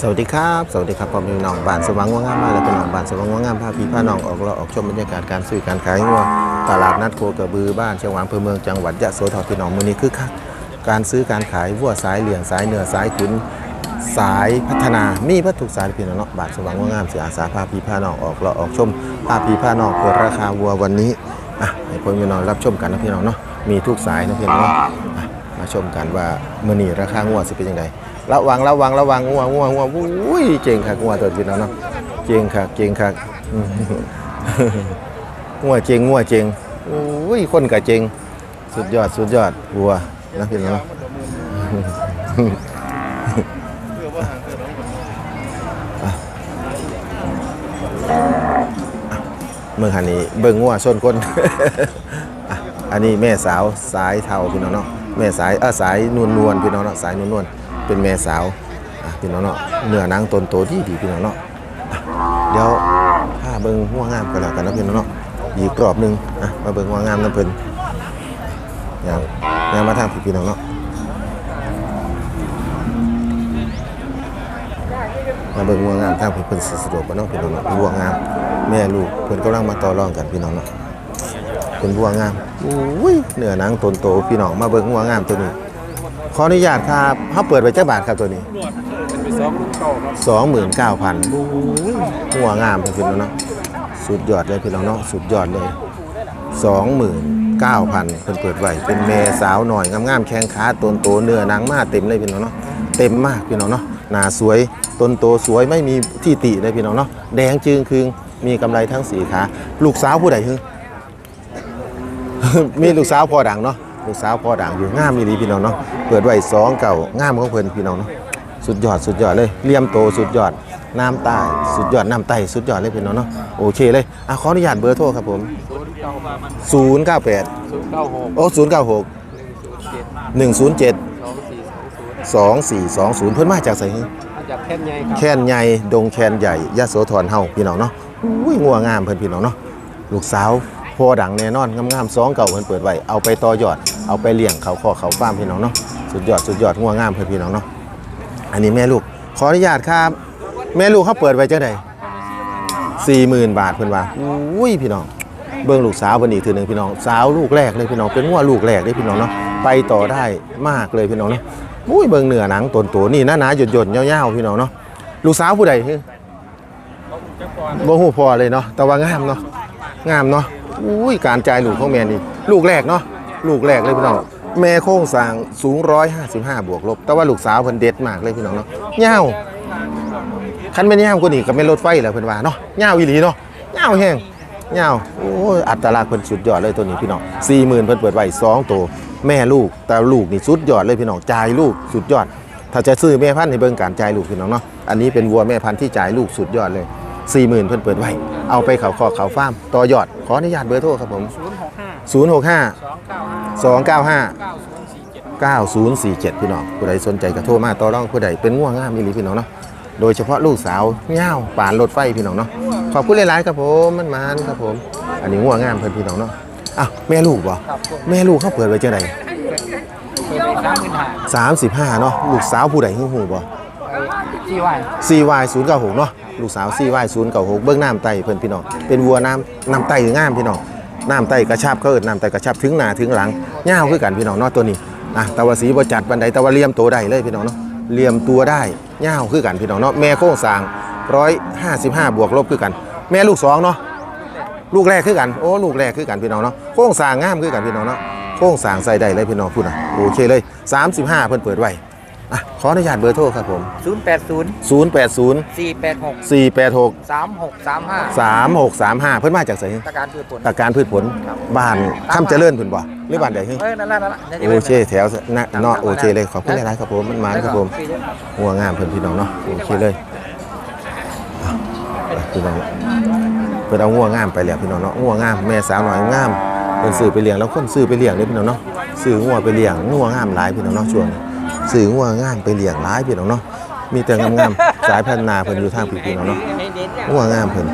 สวัสดีครับสวัสดีครับผมพี่น้องบ้านสว่างง่วงงามมาแล้วเป็นน้องบ้านสว่างง่วงงามพาพี่พาน้องออกเราออกชมบรรยากาศการซื้อการขายงัวตลาดนัดโคกระบือบ้านเชียงหวางอำเภอเมืองจังหวัดยะโสธรพี่น้องมือนี้คือคักการซื้อการขายวัวสายเหลี่ยงสายเหนือสายขุนสายพัฒนามีพัทุกสายพี่น้องเนาะบ้านสว่างง่วงงามเสียอาสาพาพี่พาน้องออกเราออกชมพาพี่พาน้องเปิดราคาวัววันนี้อะให้พ่อพี่น้องรับชมกันนะพี่น้องเนาะมีทุกสายนะพี่น้องเนาะมาชมกันว่ามือนี้ราคางัวสิเป็นยังไง ระวังระวังระวังงัวงัวงัวอุ้ยเจ๋งคักงัวตัวพี่น้องเนาะเจ๋งคักเจ๋งคักอืมงัวเจ๋งงัวเจ๋งอุ้ยคนกะเจ๋งสุดยอดสุดยอดวัวนะพี่น้องเนาะเมื่อคันนี้เบิ่งงัวส้นคนอะอันนี้แม่สาวสายเทาพี่น้องเนาะแม่สายเออสายนวลนวลพี่น้องเนาะสายนวลนวล เป็นแม่สาวพี่น้องเนาะเนื้อนังตนโตดีดีพี่น้องเนาะเดี๋ยวถ้าเบิ่งหัวงามกันแล้วกันนะพี่น้องเนาะอีกกรอบหนึงอะมาเบิ่งหัวงามน้ำเพิ่นอย่างอย่างมาทางพี่พี่น้องเนาะมาเบิ่งหัวงามทางพี่เพิ่นสิสะดวกบ่เนาะพี่น้องเนาะหัวงาม แม่ลูกเพิ่นกำลังมาต่อรองกันพี่น้องเนาะเป็นวัวงามอุ้ยเนื้อหนังตนโตพี่น้องมาเบิ่งวัวงามตัวนี้ ขออนุญาตครับเขาเปิดไว้จักบาทครับตัวนี้สองหมื่นเก้าพันวัวงามพี่น้องเนาะสุดยอดเลยพี่น้องเนาะสุดยอดเลยสองหมื่นเก้าพันเพิ่นเปิดไว้เป็นแม่สาวหน่อยงามๆแข้งขาตนโตเนื้อหนังมาเต็มเลยพี่น้องเนาะเต็มมากพี่น้องเนาะหน้าสวยตนโตสวยไม่มีที่ติเลยพี่น้องเนาะแดงจึงคืงมีกำไรทั้งสีขาลูกสาวผู้ใดฮึมีลูกสาวพอดังเนาะ ลูกสาวพอดังอยู่งามมีดีพี่น้องเนาะเปิดไว้สองเก่างามของเพิ่นพี่น้องเนาะสุดยอดสุดยอดเลยเลี่ยมโตสุดยอดน้ำใต้สุดยอดน้ำไต้สุดยอดเลยพี่น้องเนาะโอเคเลยอะขออนุญาตเบอร์โทรครับผม098ศูนย์เก้าหกโอ้096เจ็ด107สองสี่สองศูนย์2420 เพิ่นมาจากไสฮะมาจากแค่นใหญ่ครับ แค่นใหญ่ ดงแคนใหญ่ยะโสธรเฮาพี่น้องเนาะอุ้ยงัวงามเพิ่นพี่น้องเนาะ ลูกสาวพอดังแน่นอนงามๆสองเก่าเพิ่นเปิดไว้เอาไปต่อยอด เอาไปเลี้ยงเขาคอเขาฟาร์มพี่น้องเนาะสุดยอดสุดยอดงัวงามเพิ่นพี่น้องเนาะอันนี้แม่ลูกขออนุญาตครับ แม่ลูกเขาเปิดไว้เจังได40,000บาทเพิ่อนว่าอุ้ยพี่น้องเบิ่งลูกสาวเพิ่นอีกทีหนึ่งพี่น้องสาวลูกแรกเลยพี่น้องเป็นงัวลูกแรกเลยพี่น้องเนาะไปต่อได้มากเลยพี่น้องเนาะอุ้ยเบิ่งเหนือหนังตนโตนี่หน้าๆหย่นๆยาวๆพี่น้องเนาะลูกสาวผู้ใดฮึบ่ฮู้พอเลยเนาะแต่ว่างามเนาะงามเนาะอุ้ยการจ่ายลูกของแม่นี่ลูกแรกเนาะ ลูกแรกเลยพี่น้องแม่โค้งสร้างสูง 155 บวกลบ แต่ว่าลูกสาวเพิ่นเด็ดมากเลยพี่น้องเนาะยาวคันแม่นยาวกว่านี้ก็แม่รถไฟแล้วเพิ่นว่าเนาะยาวอีหลีเนาะยาวแฮงยาวโอ้อัตลักษณ์เพิ่นสุดยอดเลยตัวนี้พี่น้อง40,000เพิ่นเปิดไว้2ตัวแม่ลูกแต่ลูกนี่สุดยอดเลยพี่น้องจ่ายลูกสุดยอด ถ้าจะซื้อแม่พันธุ์ให้เบิ่งการจ่ายลูกพี่น้องเนาะอันนี้เป็นวัวแม่พันธุ์ที่จ่ายลูกสุดยอดเลยสี่หมื่นเพิ่นเปิดไว้เอาไปเขาคอเขาฟาร์มต่อยอดขออนุญาตเบอร์โทรครับผมศูนย์ หกห้า065สองเก้าห้า295เก้าศูนย์สี่เจ็ด9047 พี่น้องผู้ใดสนใจก็โทรมาต่อรองผู้ใดเป็นง่วงงามอีหลีพี่น้องเนาะโดยเฉพาะลูกสาวเง่าวป่านรถไฟพี่น้องเนาะขอบคุณหลายๆครับผมมันมานครับผม อันนี้ง่วงงามเพิ่นพี่น้องเนาะอ้าวแม่ลูกบ่ครับผมแม่ลูกเขาเปิดไว้จังไดเปิดในสามหมื่นห้าสามสิบห้าเนาะลูกสาวผู้ใดฮู้ฮู้บ่ที่ไหว CY 0 9 6เนาะลูกสาว CY 0 9 6เบื้องน้ำไตเพิ่นพี่น้องเป็นวัวน้ำน้ำไตงามพี่น้อง น้ำไตกระชับเขาเอิดน้ำไตกระชับถึงหน้าถึงหลังยาคือกันพี่น้องเนาะตัวนี้อะตะวาสีบ่จัดบันไดตะวาเลี่ยมตัวได้เลยพี่น้องเนาะเลี่ยมตัวได้ยาคือกันพี่น้องเนาะแม่โค้งสางร้อยห้าง155บวกลบคือกัน แม่ลูกสองเนาะลูกแรกคือกันโอ้ลูกแรกคือกันพี่น้องเนาะโค้งสางงามคือกันพี่น้องเนาะโค้งสางใส่ได้เลยพี่น้องพูดนะโอเคเลย 35 เพิ่นเปิดไว้ อะขออนุญาตเบอร์โทรครับผมศูนย์แปดศูนย์080สี่แปดหก486สามหกสามห้าสามหกสามห้าเพิ่นมาจากไสตะการพืชผล ตะการพืชผลบ้านคำเจริญเพิ่นบ่หรือบ้านใดฮึเอ้ยนั่นแหละนั่นแหละนั่นแหละโอเคแถวนะเนาะโอเคเลยขอบคุณหลายๆครับผมมันมาครับผมหัวงามเพิ่นพี่น้องเนาะโอเคเลยอะไปพี่น้องเพิ่นเอางัวงามไปแล้วพี่น้องเนาะงัวงามแม่สาวน้อยงามเพิ่นซื้อไปเลี้ยงแล้วคนซื้อไปเลี้ยงเด้อพี่น้องเนาะซื้องัวไปเลี้ยงงัวงามหลายพี่น้องเนาะช่วงนี้ ซื้องัวงามไปเลี้ยงหลายพี่น้องเนาะมีแต่งามๆสายพันธุ์นาเพิ่นอยู่ทางพี่น้องเนาะงัวงามเพิ่น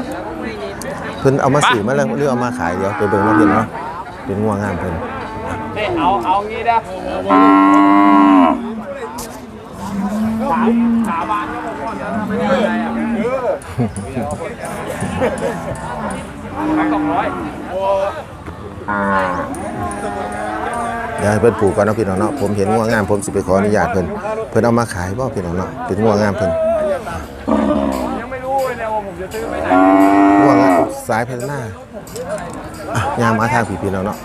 เพิ่นเอามาสื่อมาแล้วหรือเอามาขายเดี๋ยวไปเบิ่งแล้วเพิ่นเนาะเป็นงัวงามเพิ่นเอาเอางี้นะสามสามบาทสองร้อยเดี๋ยวให้เพิ่นปลูกก่อนนะพี่น้องเนาะผมเห็นงัวงามผมสิไปขออนุญาตเพิ่นเพิ่นเอามาขายบ่พี่น้องเนาะเป็นงัวงามเพิ่นยังไม่รู้เลยเนี่ยว่าผมจะซื้อไปไหนงัวงามสายพัฒนาอะยางมาทางพี่พี่น้องเนาะ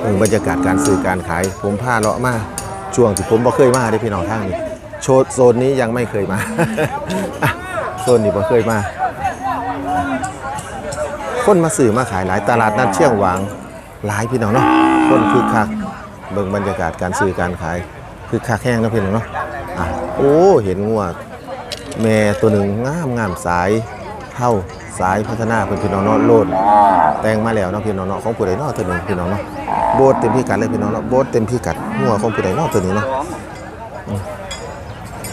เออบรรยากาศการซื้อการขาย ผมพาเลาะมากช่วงที่ผมบ่เคยมาได้พี่น้องทางนี้โชดโซนนี้ยังไม่เคยมา อะโซนนี้บ่เคยมา คนมาซื้อมาขายหลายตลาดนัดเชียงหวางหลายพี่น้องเนาะคนคึกคักเบิ่งบรรยากาศการซื้อการขายคึกคักแห้งนะพี่น้องเนาะอะโอ้เห็นงัวแม่ตัวหนึ่งงามงามสายเท่าสายพัฒนาเป็นพี่น้องเนาะโลดแต่งมาแล้วเนาะพี่น้องเนาะของผู้ใดเนาะตัวหนึ่งพี่น้องเนาะโบสเต็มพิกัดเลยพี่น้องเนาะโบสเต็มพิกัดหัวของผู้ใดเนาะตัวนี้เนาะ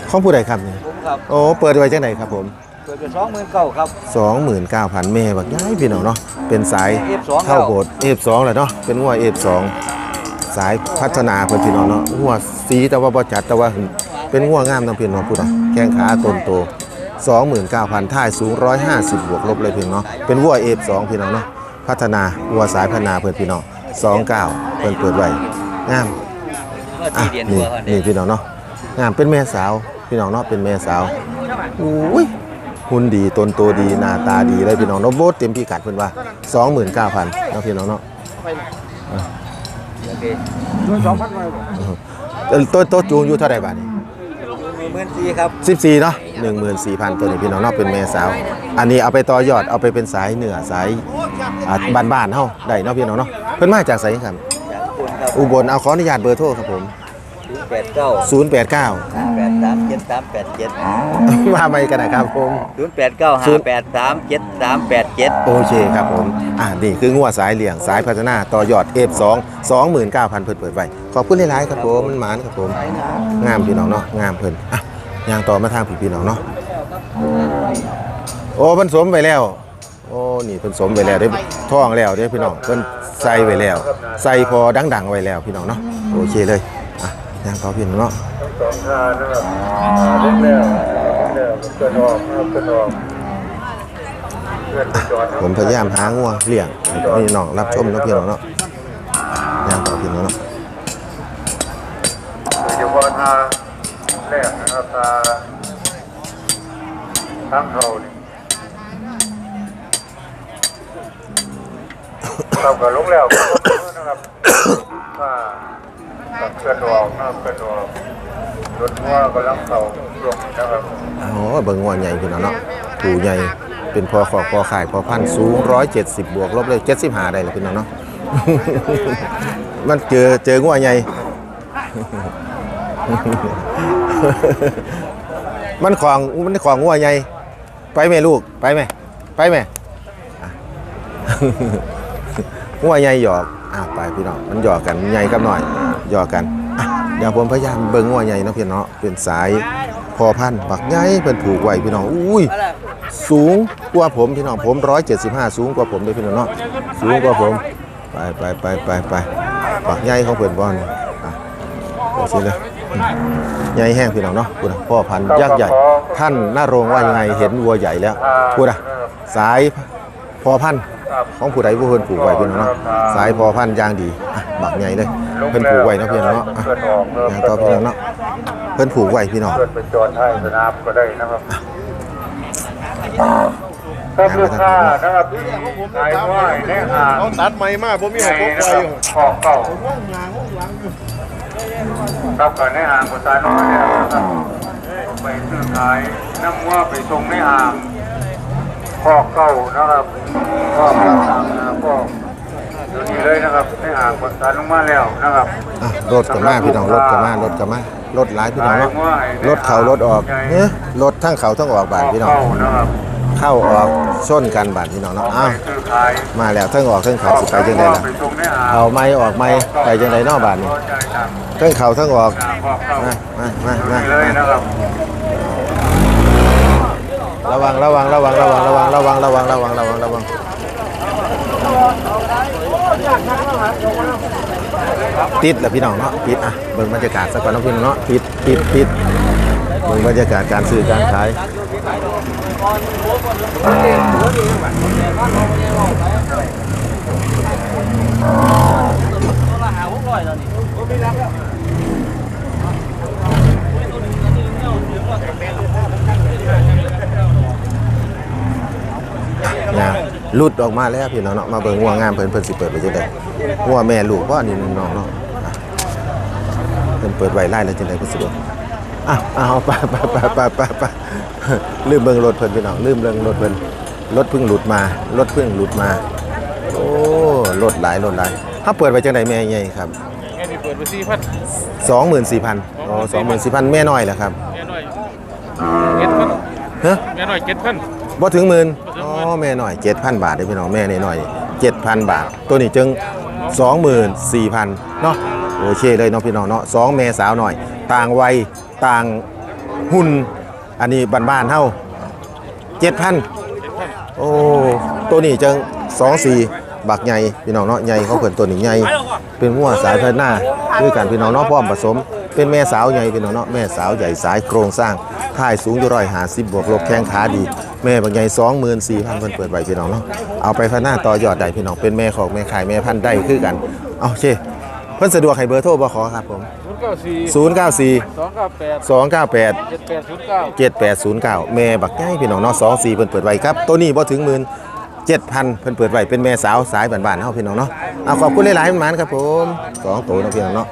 ของผู้ใดครับเนี่ผมครับโอ้เปิดไว้จังไดครับผมเกิดเป็นสองหมื่นเก้าครับ 29,000แม่บักย้ายพี่น้องเนาะเป็นสาย F2 เข้าแล้วโบส F2 แหละเนาะเป็นหัว F2 สายพัฒนาเพิ่นพี่น้องเนาะหัวสีแต่ว่าบ่จัดแต่ว่าเป็นหัวงามนำพี่น้องพูดเนาะแข้งขาต้นโต 29,000ท่ายสูง 150 บวกลบเลยพี่น้องเนาะเป็นวัว F2 พี่น้องเนาะพัฒนาวัวสายพัฒนาเพิ่นพี่น้อง29เพิ่นเปิดไว้งาม เมื่ออะที่เดียนนี่ตัวเขานี่พี่น้องเนาะงามเป็นแม่สาว พี่น้องเนาะเป็นแม่สาวอุ้ยหุ่นดีต้นโตดีหน้าตาดีเลยพี่น้องเนาะโบสเต็มพิกัดเพิ่นว่า29,000เนาะพี่น้องเนาะโอเคเอ่อตัวตัวจูงอยู่เท่าไหร่บาทนี่หมื่นสี่ครับ14เนาะ14,000ตัวนี้พี่น้องเนาะเป็นแม่สาว อันนี้เอาไปต่อยอดเอาไปเป็นสายเหนือสายอ่าบ้านๆเฮาได้เนาะพี่น้องเนาะเพิ่นมาจากไสครับจากคุณครับอุบลเอาขออนุญาตเบอร์โทรครับผม แปดเก้า089แปดสามเจ็ดสามแปดเจ็ดมาใหม่กันนะครับผมศูนย์แปดเก้าห้าแปดสามเจ็ดสามแปดเจ็ดโอเคครับผมอ่านี่คืองัวสายเหลี่ยงสายพัฒนาต่อยอด F2 29,000เพิ่นเปิดไว้ขอบคุณหลายๆครับผมมันหมานครับผมงามพี่น้องเนาะงามเพิ่นอะย่างต่อมาทางพี่พี่น้องเนาะโอ้เพิ่นสมไปแล้วโอ้นี่เพิ่นสมไปแล้วได้ท่องแล้วเด้พี่น้องเพิ่นใส่ไว้แล้ว ใส่พอดังๆไว้แล้วพี่น้องเนาะโอเคเลย อะย่างต่อพี่น้องเนาะสองทางนะครับเล่นแล้วเล่นแล้วเกินออกนะครับเกินออกผมพยายามหางัวเลี้ยงพี่น้องรับชมนะพี่น้องเนาะย่างต่อพี่น้องเนาะโดยเฉพาะทางแรกนะครับทางทางเขานี่เราก็ลงแล้ว กับเกินออกนะครับเกินออกรถว่ากำลังเขาลงนะครับโอ้เบิ่งงัวใหญ่พี่น้องเนาะผูใหญ่เป็นพอขอพอขายพอพันธุ์สูง170บบวกลบเลย75ได้เลยพี่น้องเนาะมันเจอเจองัวใหญ่มันของมันของงัวใหญ่ไปไหมลูกไปไหมไปไหมงัวใหญ่หยอกอะไปพี่น้องมันหยอกกันใหญ่กับหน่อยหยอกกัน เดี๋ยวผมพยายามเบิ่งงัวใหญ่เนาะพี่น้องเนาะเป็นสายพอพันธุ์บักใหญ่เป็นผูกไว้พี่น้องอุ้ยสูงกว่าผมพี่น้องผม175สูงกว่าผมเลยพี่น้องเนาะสูงกว่าผมไปไปไปไปไปปักใหญ่ของเพื่อนบอลอะโอเคเลยใหญ่แห้งพี่น้องเนาะพูดนะพ่อพันธุ์ยักษ์ใหญ่ ท่านน่าโรงว่ายังไงเห็นวัวใหญ่แล้วพูดนะสายพอพันธุ์ ของผู้ใดผู้เพิ่นผูกไว้พี่น้องเนาะสายพอพันธุ์อย่างดีอะบักใหญ่เลยเพิ่นผูกไว้เนาะพี่น้องเนาะอะเกินออกนะอย่างต่อพี่น้องเนาะเพิ่นผูกไว้พี่น้อง เพื่อนไปจอดให้สนามก็ได้นะครับถ้าลูกค้านะครับขายว่าแน่ห่างเขาตัดไม้มากผมมีในหกพกนะไฟครับอยู่ขอบเก่าครับก่อนในห่างคนตายน้อยเนี่ยนะครับไปซื้อขายน้ำว่าไปส่งในห่าง ขอบเก่านะครับขอบเก่านะครับขอบเดี๋ยวนี้เลยนะครับในห่างคนตายลงมาแล้วนะครับอะรถกับมาพี่น้องรถกับมารถกับมารถหลายพี่น้องเนาะรถเขารถออกเฮ้ยรถทั้งเขาทั้งออกบาทพี่น้องขบเก่านะครับเข้าออกชนกันบาทพี่น้องเนาะอ้าวไปซื้อขายมาแล้วทั้งออกทั้งเขาสิไปจังไดล่ะไปส่งในห่างเขาไม่ออกไม่ไปจังไดเนอกบาทนี่พอใจครับทั้งเขาทั้งออกขอบเก่ามามามามาเลยนะครับ ระวังระวังระวังระวังระวังระวังระวังระวังระวังระวังติดแล้วพี่น้องเนาะติดอะเบิ่งบรรยากาศสักก่อนเนาะพี่น้องเนาะติดติดติดเบิ่งบรรยากาศการซื้อการขายนะหลุ ดออกมาแล้วพี่น้องเนาะมาเบิ่งงัวงามเพิ่นเพิ่นสิเปิดไปจังได๋งัวแม่ลูกบ่นี่น้องๆเนาะเพิ่นเปิดไว้ไล่แล้วจังได๋เพิ่นสิบ่อะเอาไปไปไปไปไปไปลืมเบิ่งรถเพิ่นพี่น้องลืมเบิ่งรถเพิ่นรถเพิ่งหลุดมารถเพิ่งหลุดมาโอ้รถหลายรถหลายถ้าเปิดไปจังได๋แม่ใหญ่ครับแค่นี้เปิดไปสี่พัน24,000อ๋อ24,000แม่น้อยแหละครับแม่น้อยเจ็ดพันฮะแม่น้อยเจ็ดพัน บ่ถึงหมื่นอ๋อแม่หน่อย7,000บาทเด้อพี่น้องแม่นี่หน่อย7,000บาท ตัวนี้จึง24,000เนาะโอเคเลยเนาะพี่น้องเนาะสองแม่สาวหน่อย ต่างวัยต่างหุ่นอันนี้บ้านๆเฮา7,000โอ้ตัวนี้จึง24บักใหญ่พี่น้องเนาะใหญ่เขาเพิ่นตัวนี้ใหญ่เป็นหัวสายพันหน้าคือกันพี่น้องเนาะพร้อมผสม เป็นแม่สาวใหญ่พี่น้องเนาะแม่สาวใหญ่สายโครงสร้าง ท่ายสูงอยู่ร้อยหาสิบบวกลบแข้งขาดี แม่บางใหญ่สองหมื่นสี่พันเพิ่นเปิดไว้พี่น้องเนาะเอาไปพันหน้าต่อยอดได้พี่น้องเป็นแม่ของแม่ขายแม่พันธุ์ได้คือกันเอาโอเคเพิ่นสะดวกให้เบอร์โทรบ่ขอครับผมศูนย์เก้าสี่094สองเก้าแปด298เจ็ดแปดศูนย์เก้า7809แม่บักใหญ่พี่น้องเนาะ24เพิ่นเปิดไว้ครับตัวนี้บ่ถึงหมื่น7,000เพิ่นเปิดไว้เป็นแม่สาวสายบ้านๆเฮาพี่น้องเนาะเอาขอบคุณหลายๆมันๆครับผมสองตัวเนาะพี่น้องเนาะ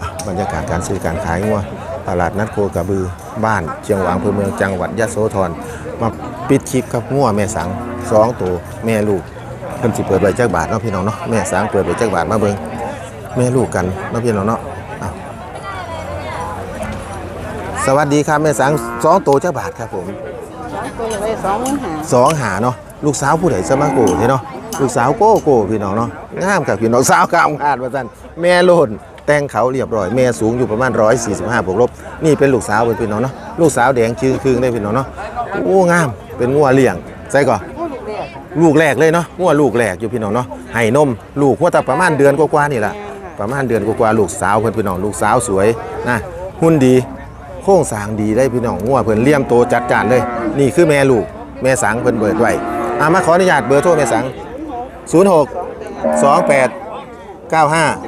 อะบรรยากาศการซื้อการขายงัวตลาดนัดโคกระบือ บ้านเชียงหวางอำเภอเมืองจังหวัดยะโสธรมาปิดคลิปครับงัวแม่สังสองตัวแม่ลูกเพิ่นสิเปิดไว้จักบาทเนาะพี่น้องเนาะแม่สังเปิดไว้จักบาทมาเบิ่งแม่ลูกกันเนาะพี่น้องเนาะอะสวัสดีครับแม่สังสองตัวจักบาทครับผมตัวอย่างไรสองหมื่นห้าสองหาเนาะลูกสาวผู้ใดสมาโกเนาะลูกสาวโก้โก้พี่น้องเนาะงามกับพี่น้องสาวกามงาดว่าซั่นแม่โลน แต่งเขาเรียบร้อยแม่สูงอยู่ประมาณ 145บวกลบ นี่เป็นลูกสาวเป็นพี่น้องเนาะลูกสาวแดงชื่อคืงได้พี่น้องเนาะโอ้งามเป็นงัวเลี้ยงใส่ก่อนลูกแรกเลยเนาะงัวลูกแรกอยู่พี่น้องเนาะให้นม ลูกว่าแต่ประมาณเดือนกว่าๆนี่แหละประมาณเดือนกว่าๆลูกสาวเพิ่อนพี่น้องลูกสาวสวยนะหุ่นดีโครงสางดีได้พี่น้องงัวเพิ่นเลี้ยมโตจัดจานเลย นี่คือแม่ลูกแม่สังเพิ่นเบิดไว้อามาขออนุญาตเบอร์โทรแม่สัง 06 28 95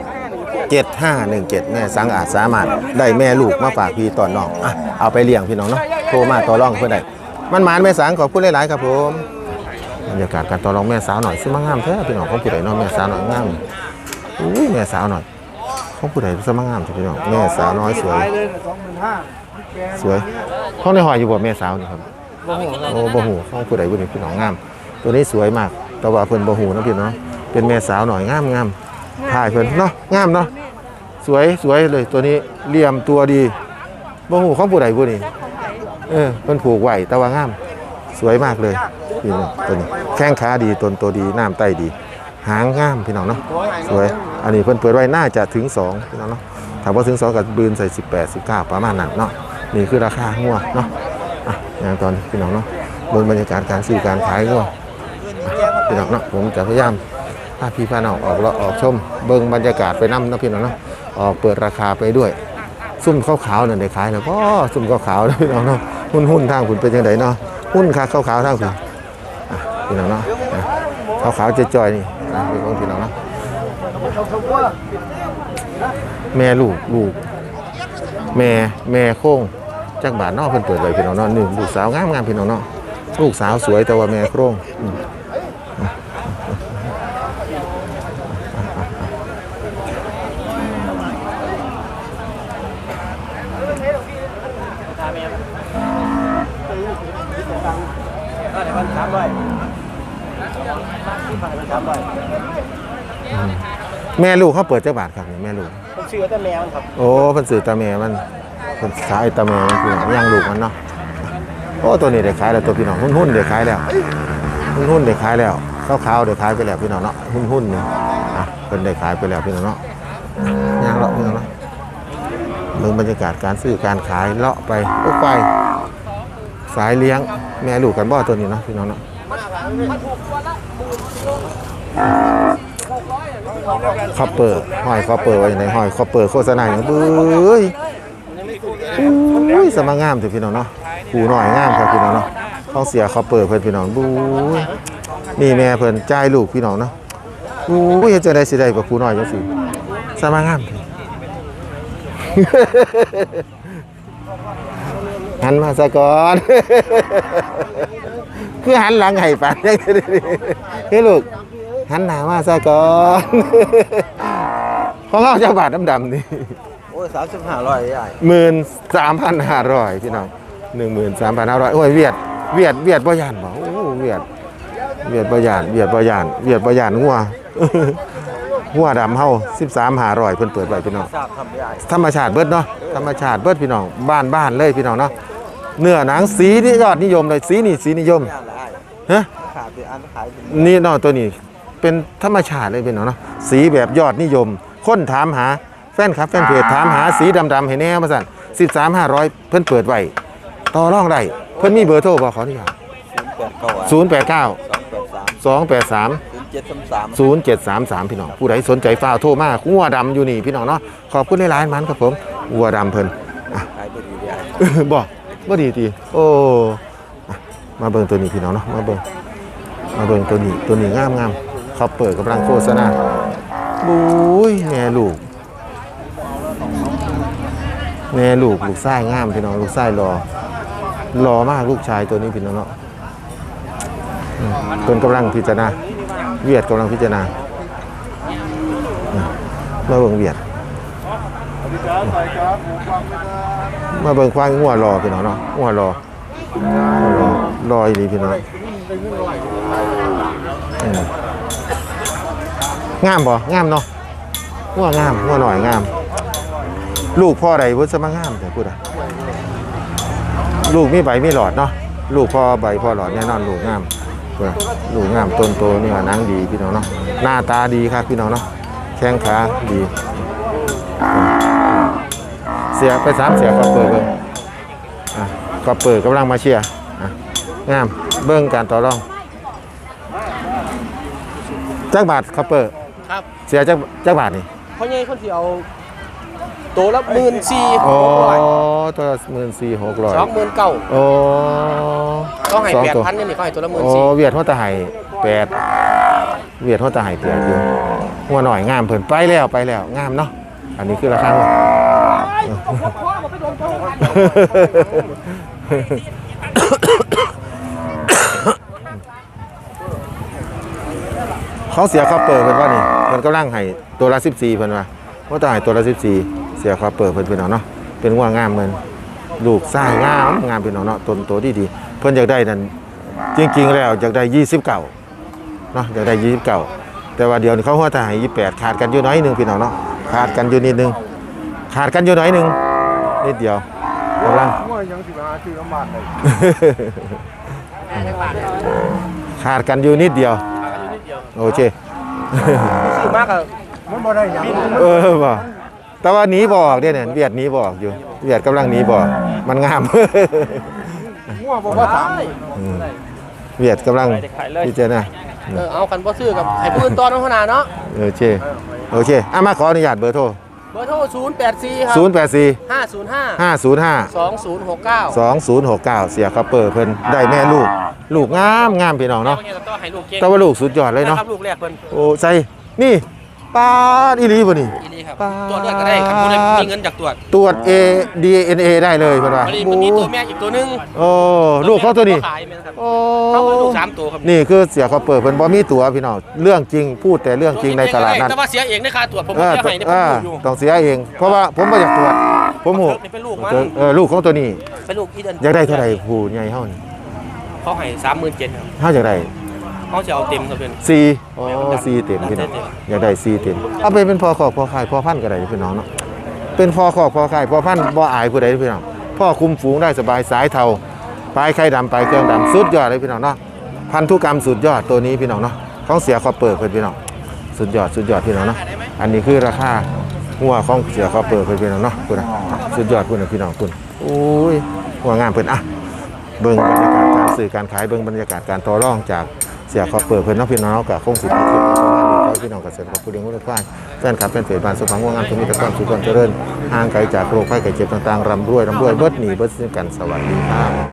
7517แม่สังอาจสามารถได้แม่ลูกมาฝากพี่ตอนน้องอะเอาไปเลี้ยงพี่น้องเนาะโทรมาต่อรองเพื่อนได้มันหมานแม่สังขอบคุณหลายๆครับผมบรรยากาศการต่อรองแม่สาวหน่อยซึ่งมางามแท้พี่น้องของผู้ใดเนาะแม่สาวหน่อยงามอุ้ยแม่สาวหน่อยของผู้ใดซึ่งมางามจ้ะพี่น้องแม่สาวน้อยสวยเลยสองหมื่นห้าสวยห้องในหอยอยู่บ่แม่สาวนี่ครับโอ้บ่หูห้องผู้ใดผู้หนึ่งพี่น้องงาม ตัวนี้สวยมากแต่ว่าเพิ่นบ่หูนะพี่น้องเป็นแม่สาวหน่อยงามงาม ถ่ายเพิ่นเนาะงามเนาะสวยสวยเลยตัวนี้เหลี่ยมตัวดีบ่หูของผู้ใดผู้นี้เออเพิ่นผูกไว้แต่ว่างาม สวยมากเลยพี่น้องตัวนี้แข้งขาดีตนตัวดีน้ำไตดี หางงามพี่น้องเนาะสวยอันนี้เพิ่นเปิดไว้น่าจะถึงสองพี่น้องเนาะถามว่าถึงสองกับบืนใส่ 18 19 ประมาณนั้นเนาะนี่คือราคางัวเนาะอะอย่างตอนพี่น้องเนาะเบิ่งบรรยากาศการซื้อการขายงัวอะพี่น้องเนาะผมจะพยายาม พาพี่พาน้องออกแล้วออกชม เบิ่งบรรยากาศไปนำนะพี่น้องเนาะออกเปิดราคาไปด้วยซุ่มขาวๆนั่นได้ขายนะก็ซุ่มขาวๆนะพี่น้องเนาะหุ้นหุ้นทางคุณเป็นยังไงเนาะหุ้นค่าขาวๆทางคุณพี่น้องเนาะอะขาวๆจ่อยนี่พี่น้องพี่น้องเนาะแม่ลูกลูก แม่แม่โค้งจักบาทนอกเพิ่นเปิดไว้พี่น้องเนาะหนึ่งลูกสาวงามงามพี่น้องเนาะลูกสาวสวยแต่ว่าแม่โครง แม่ลูกเขาเปิดจักบาทครับนี่แม่ลูกผมชื่อแต่แมวครับ โอ้เพิ่นซื้อตาแม่มันเพิ่นขายตาแม่มันพี่น้องย่างลูกมันเนาะโอ้ตัวนี้ได้ขายแล้วตัวพี่น้องหุ้นหุ้นๆได้ขายแล้วหุ้นหุ้นๆได้ขายแล้วข้าวขาวๆได้ขายไปแล้วพี่น้องเนาะหุ้นหุ้นๆเนี่ยอะเพิ่นได้ขายไปแล้วพี่น้องเนาะย่างเลาะพี่น้องเนาะเบิ่งบรรยากาศการซื้อการขายเลาะไปโอ้ไปสายเลี้ยงแม่ลูกกันบ่ตัวนี้เนาะพี่น้องเนาะ คอปเปอร์ห้อยคอปเปอร์ไว้ในห้อยคอปเปอร์โฆษณาอย่างเบ้ยอุ้ยสมางามเถอะพี่น้องเนาะผูหน่อยงามครับพี่น้องเนาะต้องเสียคอปเปอร์เพิ่อนพี่น้องบุ้ยนี่แม่เพิ่อนจ่ายลูกพี่น้องเนาะอุ้ยจะได้สิได้กับผูหน่อยจังซี่สมางาม หันมาซะก่อน คือหันหลังให้ปานยังไงเฮ้ยลูก หันหน้ามาซะก่อนของเราจะบาทดำๆนี่โอ้ยสามสิบห้าร้อยใหญ่หมื่นสามพันห้าร้อยพี่น้องหนึ่งหมื่นสามพันห้าร้อยโอ้ยเวียดเวียดเวียดบ่ยานบ่โอ้เวียดเวียดบ่ยานเวียดบ่ยานเวียดบ่ยานงัว งัวดำเฮาสิบสามห้าร้อยเพิ่นเปิดไว้พี่น้อง ทราบทำใหญ่ธรรมชาติเบิดเนาะ ธรรมชาติเบิดพี่น้อง บ้านบ้านเลยพี่น้องเนาะ เนื้อหนังสีนี่ยอดนิยมเลย สีนี่สีนิยมย่างละไอ้ฮะ ขาดไปอันขายเป็นนี่เนาะตัวนี้เป็นธรรมชาติเลยพี่น้องเนาะสีแบบยอดนิยม คนถามหาแฟนครับแฟนเพจถามหาสีดำๆให้แน่มาสั่นสิบสามห้าร้อยเพิ่นเปิดไว้ต่อรองได้เพิ่นมีเบอร์โทรบ่ขออนุญาตศูนย์แปดเก้าศูนย์แปดเก้าสองแปดสามสองแปดสาม ศูนย์เจ็ดสามสาม0733พี่น้อง ผู้ใดสนใจฟ้าวโทรมางัวดำอยู่นี่พี่น้องเนาะ ขอบคุณหลายๆมันครับผมงัวดำเพิ่นอะขายไปดีใหญ่บ่บ่ดีตีโอ้อะมาเบิ่งตัวนี้พี่น้องเนาะ มาเบิ่งมาเบิ่งตัวนี้ ตัวนี้งามงามเขาเปิดกำลังโฆษณาบุ้ยแม่ลูกแม่ลูกลูกชายงามพี่น้องลูกชายรอรอมากลูกชายตัวนี้พี่น้องเนาะอืมเพิ่นกำลังพิจารณา เวียดกำลังพิจารณาอืมาเบิ่งเวียดมาเบิ่งควายงัวรอพี่น้องเนาะงัวรอรอรออีหลีพี่น้องงามบ่งามเนาะงัวงามงัวหน่อยงาม ลูกพ่อใดเพิ่นสมางามแต่พูดอะลูกมีใบมีหลอดเนาะลูกพ่อใบพ่อหลอดแน่นอนลูกงาม ลูกงามต้นโตนี่ว่าหนังดีพี่น้องเนาะหน้าตาดีครับพี่น้องเนาะแข้งขาดี เสียไปสามเสียก็เปิดเบิ้งอะก็เปิดกำลังมาเชียร์อะงามเบิ้งการต่อรองจักบาทเขาเปิดครับเสียจักจักบาทนี่เพราะงี้คนที่เอา ตัวละหมื่นสี่โอ้หกร้อยตัวหมื่นสี่หกร้อยสองหมื่นเก้าโอ้ต้องให้สองแปดตัวพันนี่เขาให้ตัวละหมื่นโอ้สี่เวียดหัวตาไห้แปดเวียดหัวตาไห้แปดอยู่หัวหน่อยงามเพิ่นไปแล้วไปแล้วงามเนาะอันนี้คือราคาเขาเสียค่าเปิดเพิ่นว่านี่เพิ่นกำลังให้ตัวละ14เพิ่นว่าว่าตายตัวละ14 เสียค่าเปิดเพิ่นพี่น้องเนาะเป็นว่างามเหมือนลูกสร้างงามงามพี่น้องเนาะต้นโตดีดีๆเพิ่นอยากได้นั่นจริงๆแล้วอยากได้29เนาะอยากได้29แต่ว่าเดี๋ยวนี้เขาหัวตาให้28ขาดกันอยู่น้อยหนึงพี่น้องเนาะขาดกันอยู่นิดนึงขาดกันอยู่น้อยหนึงนิดเดียวกำลังว่ายังสิบห้าชื่อน้ำมันเลยขาดกันอยู่นิดเดียวโอเคซื้อมากอะมันบ่ได้หยังเออบ่ แต่ว่าหนีบออกเด้เนี่ยเวียดหนีบออกอยู่ เวียดกำลังหนีบออก มันงามงัวบ่ว่าถามอืมเวียดกำลังพิจารณาเออเอากันบ่ซื้อกับให้ปืนตอนน้องขนาดเนาะโอเคโอเคอะมาขออนุญาตเบอร์โทร เบอร์โทรศูนย์แปดสี่ครับ084ห้าศูนย์ห้า505สองศูนย์หกเก้า2069 เสียคัพเปอร์เพิ่นได้แม่ลูก ลูกงามงามพี่น้องเนาะต้องให้ลูกเก่งแต่ว่าลูกสุดยอดเลยเนาะ ครับลูกแรกเพิ่น โอ้ใส่นี่ ปาดอีหลีบ่นี่ อีนี่ครับป๊าด ตรวจเลือดก็ได้ครับคนมีเงินจากตรวจตรวจ A DNA ได้เลยเพิ่นว่าวันนี้มันมีตัวแม่อีกตัวหนึงโอ้ลูกเขาตัวนี้ ขายแม่นครับโอ้ เขาคือลูกสามตัวครับนี่คือเสียคอปเปอร์เพิ่นบ่มีตั๋วพี่น้องเรื่องจริงพูดแต่เรื่องจริงในตลาดนัดแต่ว่าเสียเองในค่าตรวจผมเอไม่อได้ให้ในผเอมออยู่ ต้องเสียเอง เพราะว่าผมบ่อยากตรวจผมหูนี่เป็นลูกมัน เออลูกของตัวนี้เป็นลูกอีเดนอยากได้เท่าไหร่ผู้ใหญ่เฮานี่เขาให้สามหมื่นเจ็ดครับเฮาอยากได้ เขาจะเอาเต็มครับเพื่อน4อ๋อ4เต็มพี่น้องอยากได้4เต็มเอาไปเป็นพอขอกพอขายพอพันธุ์ก็ได้พี่น้องเนาะเป็นพอขอกพอขายพอพันธุ์บ่อายผู้ใดพี่น้องพ่อคุมฝูงได้สบายสายเทาปลายไข่ดำปลายเครื่องดำสุดยอดเลยพี่น้องเนาะพันธุกรรมสุดยอดตัวนี้พี่น้องเนาะของเสียคอปเปอร์เพิ่นพี่น้องสุดยอดสุดยอดพี่น้องเนาะอันนี้คือราคาหัวของเสือคอปเปอร์เพิ่นพี่น้องเนาะคุณนะสุดยอดคุณนะพี่น้องคุณโอ้ยหัวงามเพิ่นอะเบิ่งบรรยากาศการซื้อการขายเบิ่งบรรยากาศการต่อรองจาก เสียขอเปิดเพื่อนน้องพี่น้องกับคงสิบคลิปประมาณนี้ก็พี่น้องเกษตรกรผู้เลี้ยงวัวควายแฟนคลับแฟนเพจบ้านสุพรรณง่วงงามทุกมีแต่ความสุขความเจริญห่างไกลจากโรคภัยไข้เจ็บต่างๆร่ำรวยร่ำรวยเบิดหนีเบิดซึ่งกันสวัสดีครับ